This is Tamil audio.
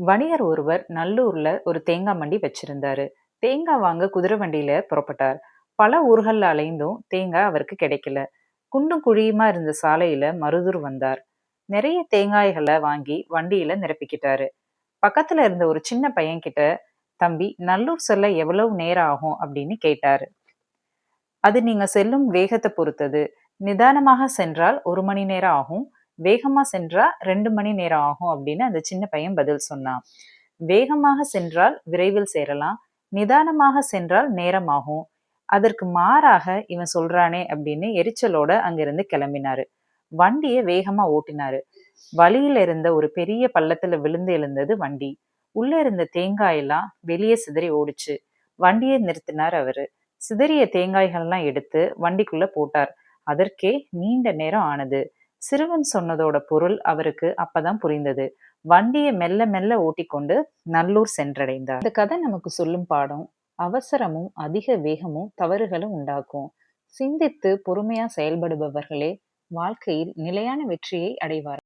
வணிகர் ஒருவர் நல்லூர்ல ஒரு தேங்காய் மண்டி வச்சிருந்தாரு. தேங்காய் வாங்க குதிரை வண்டியில புறப்பட்டார். பல ஊர்கள்ல அலைந்தும் தேங்காய் அவருக்கு கிடைக்கல. குண்டும் குழியுமா இருந்த சாலையில மருதூர் வந்தார். நிறைய தேங்காய்களை வாங்கி வண்டியில நிரப்பிக்கிட்டாரு. பக்கத்துல இருந்த ஒரு சின்ன பையன் கிட்ட தம்பி நல்லூர் செல்ல எவ்வளவு நேரம் ஆகும்? அப்படின்னு கேட்டாரு. அது நீங்க செல்லும் வேகத்தை பொறுத்தது. நிதானமாக சென்றால் ஒரு மணி நேரம் ஆகும். வேகமா சென்றா ரெண்டு மணி நேரம் ஆகும் அப்படின்னு அந்த சின்ன பையன் பதில் சொன்னான். வேகமாக சென்றால் விரைவில் சேரலாம். நிதானமாக சென்றால் நேரமாகும் அதற்கு மாறாக இவன் சொல்றானே அப்படின்னு எரிச்சலோட அங்கிருந்து கிளம்பினாரு. வண்டியை வேகமா ஓட்டினாரு. வழியில இருந்த ஒரு பெரிய பள்ளத்துல விழுந்து எழுந்தது வண்டி. உள்ள இருந்த தேங்காய் எல்லாம் வெளியே சிதறி ஓடிச்சு. வண்டியை நிறுத்தினார் அவரு. சிதறிய தேங்காய்கள்லாம் எடுத்து வண்டிக்குள்ள போட்டார். அதற்கே நீண்ட நேரம் ஆனது. சிறுவன் சொன்னதோட பொருள் அவருக்கு அப்பதான் புரிந்தது. வண்டியை மெல்ல மெல்ல ஓட்டிக்கொண்டு நல்லூர் சென்றடைந்தார். இந்த கதை நமக்கு சொல்லும் பாடம் அவசரமும் அதிக வேகமும் தவறுகளும் உண்டாக்கும். சிந்தித்து பொறுமையா செயல்படுபவர்களே வாழ்க்கையில் நிலையான வெற்றியை அடைவார்